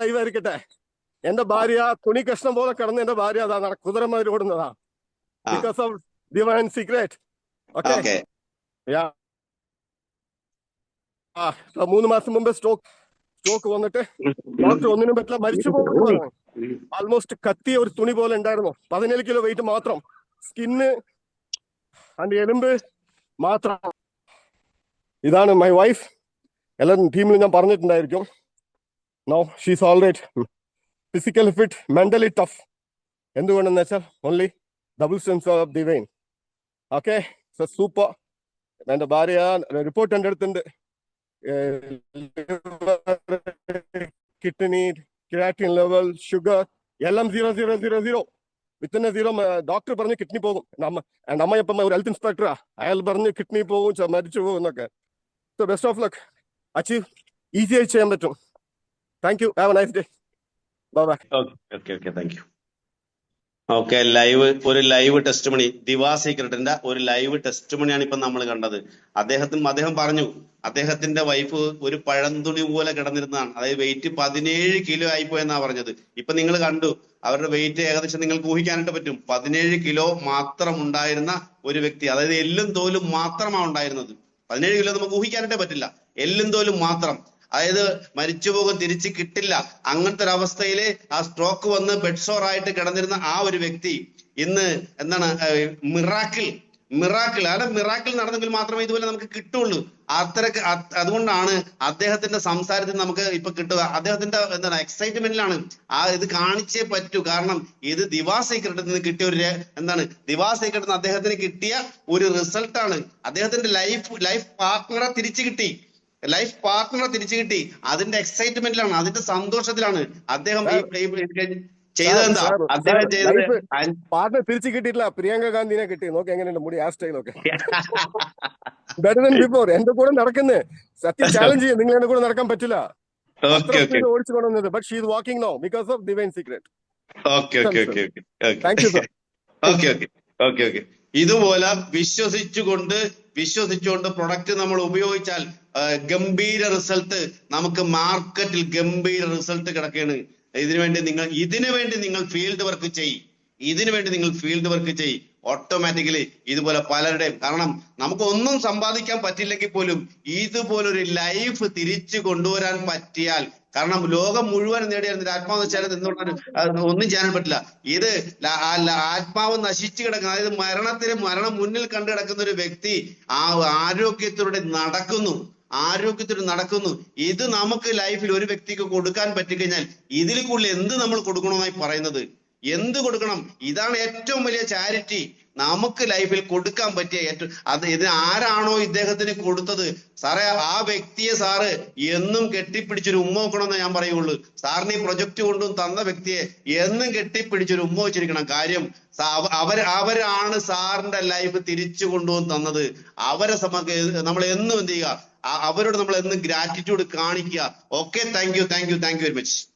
ദൈവമായിരിക്കട്ടെ എന്റെ ഭാര്യ തുണി കഷ്ണം പോലെ കിടന്ന് എന്റെ ഭാര്യ അതാ നട- കുതിരമാതിരി ഓടുന്നതാ. Because of divine secret okay മൂന്ന് മാസം മുമ്പ് സ്ട്രോക്ക് സ്ട്രോക്ക് വന്നിട്ട് ഡോക്ടർ ഒന്നിനും പറ്റില്ല മരിച്ചു പോകുന്നു ആൾമോസ്റ്റ് കത്തിയ ഒരു തുണി പോലെ ഉണ്ടായിരുന്നു. പതിനേഴ് കിലോ വെയിറ്റ് മാത്രം. സ്കിന്ന് അതിന്റെ എലുമ്പ് മാത്രം. ഇതാണ് മൈ വൈഫ് എല്ലാ ടീമിലും ഞാൻ പറഞ്ഞിട്ടുണ്ടായിരിക്കും. No she's all right physically fit mentally tough എന്തുകൊണ്ടെന്ന് വെച്ചാൽ only double sense of the vein okay super എന്റെ ഭാര്യ റിപ്പോർട്ട് എന്റെ അടുത്തുണ്ട്. കിഡ്നി ക്രാറ്റിൻ ലെവൽ ഷുഗർ എല്ലാം zero zero zero zero within zero doctor പറഞ്ഞു കിഡ്നി പോകും. അമ്മ എന്റെ അമ്മ ഇപ്പം ഒരു ഹെൽത്ത് ഇൻസ്പെക്ടറാ അയാൾ പറഞ്ഞു കിഡ്നി പോകും മരിച്ചു പോകും എന്നൊക്കെ. Best of luck achieve. ഈസിയായി ചെയ്യാൻ പറ്റും. Thank you have a nice day bye bye okay okay thank you okay live ഒരു ലൈവ് ടെസ്റ്റ് മണി ദിവാ സീക്രട്ടിന്റെ ഒരു ലൈവ് ടെസ്റ്റ് മണിയാണ് ഇപ്പൊ നമ്മൾ കണ്ടത്. അദ്ദേഹത്തിന് അദ്ദേഹം പറഞ്ഞു അദ്ദേഹത്തിന്റെ വൈഫ് ഒരു പഴന്തുണി പോലെ കിടന്നിരുന്നതാണ്. അതായത് വെയിറ്റ് പതിനേഴ് കിലോ ആയിപ്പോയെന്നാ പറഞ്ഞത്. ഇപ്പൊ നിങ്ങൾ കണ്ടു അവരുടെ വെയിറ്റ് ഏകദേശം നിങ്ങൾക്ക് ഊഹിക്കാനായിട്ട് പറ്റും. പതിനേഴ് കിലോ മാത്രം ഉണ്ടായിരുന്ന ഒരു വ്യക്തി അതായത് എല്ലും തോലും മാത്രമാണ് ഉണ്ടായിരുന്നത്. പതിനേഴ് കിലോ നമുക്ക് ഊഹിക്കാനായിട്ട് പറ്റില്ല. എല്ലും തോലും മാത്രം. അതായത് മരിച്ചു പോകും തിരിച്ച് കിട്ടില്ല. അങ്ങനത്തെ ഒരു അവസ്ഥയിൽ ആ സ്ട്രോക്ക് വന്ന് ബെഡ്സോർ ആയിട്ട് കിടന്നിരുന്ന ആ ഒരു വ്യക്തി ഇന്ന് എന്താണ് മിറാക്കിൾ മിറാക്കിൾ അല്ല മിറാക്കിൾ നടന്നെങ്കിൽ മാത്രമേ ഇതുപോലെ നമുക്ക് കിട്ടുള്ളൂ. അത്രയ്ക്ക് അതുകൊണ്ടാണ് അദ്ദേഹത്തിന്റെ സംസാരത്തിൽ നമുക്ക് ഇപ്പൊ കിട്ടുക. അദ്ദേഹത്തിന്റെ എന്താണ് എക്സൈറ്റ്മെന്റിലാണ് ആ ഇത് കാണിച്ചേ പറ്റൂ. കാരണം ഇത് ദിവാ സീക്രട്ടിൽ നിന്ന് കിട്ടിയ ഒരു എന്താണ് ദിവാ സീക്രട്ടിൽ നിന്ന് അദ്ദേഹത്തിന് കിട്ടിയ ഒരു റിസൾട്ടാണ് അദ്ദേഹത്തിന്റെ ലൈഫ് ലൈഫ് പാർട്ട്ണറെ തിരിച്ചു കിട്ടി. ലൈഫ് പാർട്ട്ണറെ തിരിച്ചു കിട്ടി. അതിന്റെ എക്സൈറ്റ്മെന്റിലാണ് അതിന്റെ സന്തോഷത്തിലാണ് അദ്ദേഹം ഈ- ചെയ്തതെന്താ അദ്ദേഹം ചെയ്തത് പാർട്ട്ണർ തിരിച്ചു കിട്ടിയിട്ടില്ല. പ്രിയങ്ക ഗാന്ധിനെ കിട്ടി. നോക്കി എങ്ങനെയുണ്ട് മുടി ആ സ്റ്റൈലൊക്കെ ബെറ്റർ ദൻ ബിഫോർ എന്റെ കൂടെ നടക്കുന്നേ. സത്യം ചാലഞ്ച് ചെയ്യും. നിങ്ങൾ എന്റെ കൂടെ നടക്കാൻ പറ്റില്ല. ഓടിച്ചു കൊണ്ടുവന്നത്. But she walking no because of divine secret okay okay okay okay thank you sir okay okay okay okay ഇതുപോലെ വിശ്വസിച്ചുകൊണ്ട് വിശ്വസിച്ചുകൊണ്ട് പ്രൊഡക്റ്റ് നമ്മൾ ഉപയോഗിച്ചാൽ ഗംഭീര റിസൾട്ട് നമുക്ക് മാർക്കറ്റിൽ ഗംഭീര റിസൾട്ട് കിടക്കുകയാണ്. ഇതിനു വേണ്ടി നിങ്ങൾ ഇതിനു വേണ്ടി നിങ്ങൾ ഫീൽഡ് വർക്ക് ചെയ്യും. ഇതിനു വേണ്ടി നിങ്ങൾ ഫീൽഡ് വർക്ക് ചെയ്യും. ഓട്ടോമാറ്റിക്കലി ഇതുപോലെ പലരുടെയും കാരണം നമുക്ക് ഒന്നും സമ്പാദിക്കാൻ പറ്റില്ലെങ്കിൽ പോലും ഇതുപോലൊരു ലൈഫ് തിരിച്ചു കൊണ്ടുവരാൻ പറ്റിയാൽ കാരണം ലോകം മുഴുവൻ നേടിയായിരുന്നു? ആത്മാവ് വെച്ചാൽ എന്തുകൊണ്ടാണ്? ഒന്നും ചെയ്യാൻ പറ്റില്ല. ഇത് ആത്മാവ് നശിച്ചു കിടക്കുന്ന അതായത് മരണത്തിന് മരണം മുന്നിൽ കണ്ടു കിടക്കുന്ന ഒരു വ്യക്തി ആ ആരോഗ്യത്തിലൂടെ നടക്കുന്നു. ആരോഗ്യത്തിൽ നടക്കുന്നു. ഇത് നമുക്ക് ലൈഫിൽ ഒരു വ്യക്തിക്ക് കൊടുക്കാൻ പറ്റിക്കഴിഞ്ഞാൽ ഇതിൽ കൂടുതൽ എന്ത് നമ്മൾ കൊടുക്കണമെന്നായി പറയുന്നത്? എന്ത് കൊടുക്കണം? ഇതാണ് ഏറ്റവും വലിയ ചാരിറ്റി നമുക്ക് ലൈഫിൽ കൊടുക്കാൻ പറ്റിയ ഏറ്റവും അത് ഇത് ആരാണോ ഇദ്ദേഹത്തിന് കൊടുത്തത്? സാറേ ആ വ്യക്തിയെ സാറ് എന്നും കെട്ടിപ്പിടിച്ചൊരു ഉമ്മ വെക്കണമെന്ന് ഞാൻ പറയുള്ളൂ. സാറിന് ഈ പ്രൊജക്റ്റ് കൊണ്ടും തന്ന വ്യക്തിയെ എന്നും കെട്ടിപ്പിടിച്ചൊരു ഉമ്മ വെച്ചിരിക്കണം. കാര്യം അവ- അവർ അവരാണ് സാറിന്റെ ലൈഫ് തിരിച്ചു കൊണ്ടുവന്ന് തന്നത്. അവരെ സമക്ക് നമ്മൾ എന്നും എന്ത് ചെയ്യുക? അവരോട് നമ്മൾ എന്നും ഗ്രാറ്റിറ്റ്യൂഡ് കാണിക്കുക. Okay thank you thank you thank you very much